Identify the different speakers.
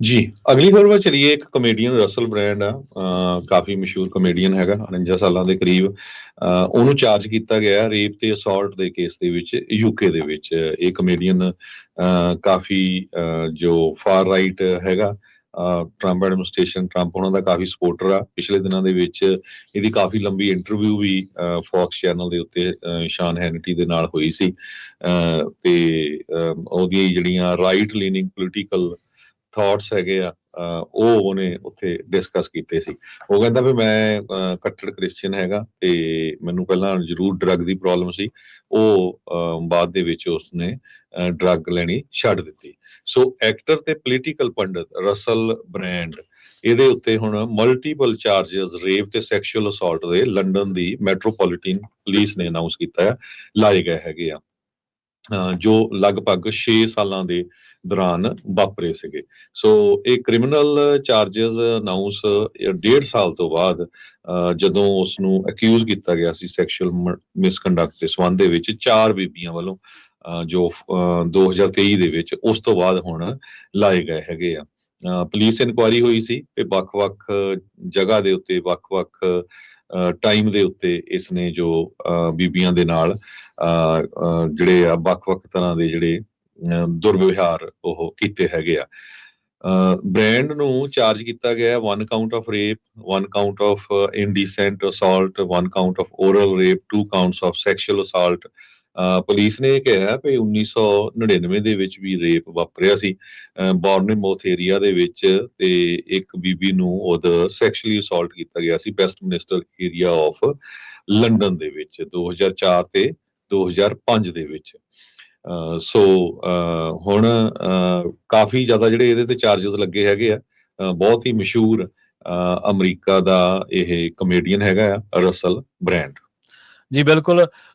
Speaker 1: ਜੀ, ਅਗਲੀ ਖਬਰ ਵੱਲ ਚਲੀਏ ਇੱਕ ਕਮੇਡੀਅਨ ਰਸਲ ਬ੍ਰੈਂਡ ਆ ਕਾਫੀ ਮਸ਼ਹੂਰ ਕਮੇਡੀਅਨ ਹੈਗਾ 49 ਸਾਲਾਂ ਦੇ ਕਰੀਬ ਉਹਨੂੰ ਚਾਰਜ ਕੀਤਾ ਗਿਆ ਰੇਪ ਤੇ ਅਸੌਲਟ ਦੇ ਕੇਸ ਦੇ ਵਿੱਚ ਯੂਕੇ ਦੇ ਵਿੱਚ। ਇਹ ਕਮੇਡੀਅਨ ਕਾਫੀ ਜੋ ਫਾਰ ਰਾਈਟ ਹੈਗਾ ਟਰੰਪ ਐਡਮਿਨਿਸਟ੍ਰੇਸ਼ਨ ਟਰੰਪ ਉਹਨਾਂ ਦਾ ਕਾਫੀ ਸਪੋਰਟਰ ਆ। ਪਿਛਲੇ ਦਿਨਾਂ ਦੇ ਵਿੱਚ ਇਹਦੀ ਕਾਫੀ ਲੰਬੀ ਇੰਟਰਵਿਊ ਵੀ ਫੌਕਸ ਚੈਨਲ ਦੇ ਉੱਤੇ ਸ਼ਾਨ ਹੈਨਟੀ ਦੇ ਨਾਲ ਹੋਈ ਸੀ। ਅਹ, ਤੇ ਉਹਦੀਆਂ ਜਿਹੜੀਆਂ ਰਾਈਟ ਲੀਨਿੰਗ ਪੋਲੀਟੀਕਲ ਥਾਟਸ ਹੈਗੇ ਆ ਉਹ ਉਹਨੇ ਉੱਥੇ ਡਿਸਕਸ ਕੀਤੇ ਸੀ। ਉਹ ਕਹਿੰਦਾ ਵੀ ਮੈਂ ਕੱਟੜ ਕ੍ਰਿਸਚੀਅਨ ਹੈਗਾ ਤੇ ਮੈਨੂੰ ਪਹਿਲਾਂ ਜ਼ਰੂਰ ਡਰੱਗ ਦੀ ਪ੍ਰੋਬਲਮ ਸੀ। ਉਹ ਬਾਅਦ ਦੇ ਵਿੱਚ ਉਸਨੇ ਡਰੱਗ ਲੈਣੀ ਛੱਡ ਦਿੱਤੀ। ਸੋ ਐਕਟਰ ਤੇ ਪੋਲੀਟੀਕਲ ਪੰਡਤ ਰਸਲ ਬ੍ਰੈਂਡ ਇਹਦੇ ਉੱਤੇ ਹੁਣ ਮਲਟੀਪਲ ਚਾਰजेस ਰੇਪ ਤੇ ਸੈਕਸ਼ੂਅਲ ਅਸੌਲਟ ਦੇ ਲੰਡਨ ਦੀ ਮੈਟਰੋਪੋਲੀਟਨ ਪੁਲਿਸ ਨੇ ਅਨਾਉਂਸ ਕੀਤਾ ਹੈ, ਲਾਏ ਗਏ ਹੈਗੇ ਆ। ਜੋ ਲਗਭਗ 6 ਸਾਲਾਂ ਦੇ ਦੌਰਾਨ ਵਾਪਰੇ ਸੀਗੇ। ਸੋ ਇਹ ਕ੍ਰਿਮੀਨਲ ਚਾਰजेस ਅਨਾਉਂਸ ਡੇਢ ਸਾਲ ਤੋਂ ਬਾਅਦ ਜਦੋਂ ਉਸ ਨੂੰ ਅਕਿਊਜ਼ ਕੀਤਾ ਗਿਆ ਸੀ ਸੈਕਸ਼ੂਅਲ ਮਿਸਕੰਡਕਟ ਦੇ ਸੰਬੰਧ ਦੇ ਵਿੱਚ, ਚਾਰ ਬੀਬੀਆਂ ਵੱਲੋਂ, ਅਹ ਜੋ, ਅਹ 2023 ਦੇ ਵਿੱਚ, ਉਸ ਤੋਂ ਬਾਅਦ ਹੁਣ ਲਾਏ ਗਏ ਹੈਗੇ ਆ। ਪੁਲਿਸ ਇਨਕੁਆਇਰੀ ਹੋਈ ਸੀ ਤੇ ਵੱਖ-ਵੱਖ ਜਗ੍ਹਾ ਦੇ ਉੱਤੇ ਵੱਖ-ਵੱਖ ਟਾਈਮ ਦੇ ਉੱਤੇ ਇਸ ਨੇ ਜੋ ਬੀਬੀਆਂ ਦੇ ਨਾਲ ਜਿਹੜੇ ਆ, ਵੱਖ-ਵੱਖ ਤਰ੍ਹਾਂ ਦੇ ਜਿਹੜੇ ਦੁਰਵਿਵਹਾਰ ਉਹ ਕੀਤੇ ਹੈਗੇ ਆ। ਬ੍ਰਾਂਡ ਨੂੰ ਚਾਰਜ ਕੀਤਾ ਗਿਆ one count of rape one count of indecent assault one count of oral rape two counts of sexual assault police ਨੇ ਇਹ ਕਿਹਾ ਕਿ 1999 ਦੇ ਵਿੱਚ ਵੀ ਰੇਪ ਵਾਪਰਿਆ ਸੀ। ਬੌਰਨਮੌਥ ਏਰੀਆ ਦੇ ਵਿੱਚ ਤੇ ਇੱਕ ਬੀਬੀ ਨੂੰ ਉਹਦਾ ਸੈਕਸ਼ੂਅਲੀ ਅਸੌਲਟ ਕੀਤਾ ਗਿਆ ਸੀ Westminster area of London ਦੇ ਵਿੱਚ 2004 ਤੇ 2005 ਦੇ ਵਿੱਚ। ਸੋ ਹੁਣ ਕਾਫੀ ਜ਼ਿਆਦਾ ਜਿਹੜੇ ਇਹਦੇ ਤੇ ਚਾਰजेस ਲੱਗੇ ਹੈਗੇ ਆ ਬਹੁਤ ਹੀ ਮਸ਼ਹੂਰ, ਅਹ ਅਮਰੀਕਾ ਦਾ ਇਹ ਕਮੇਡੀਅਨ ਹੈਗਾ ਆ, ਰਸਲ ਬ੍ਰੈਂਡ।
Speaker 2: ਜੀ ਬਿਲਕੁਲ।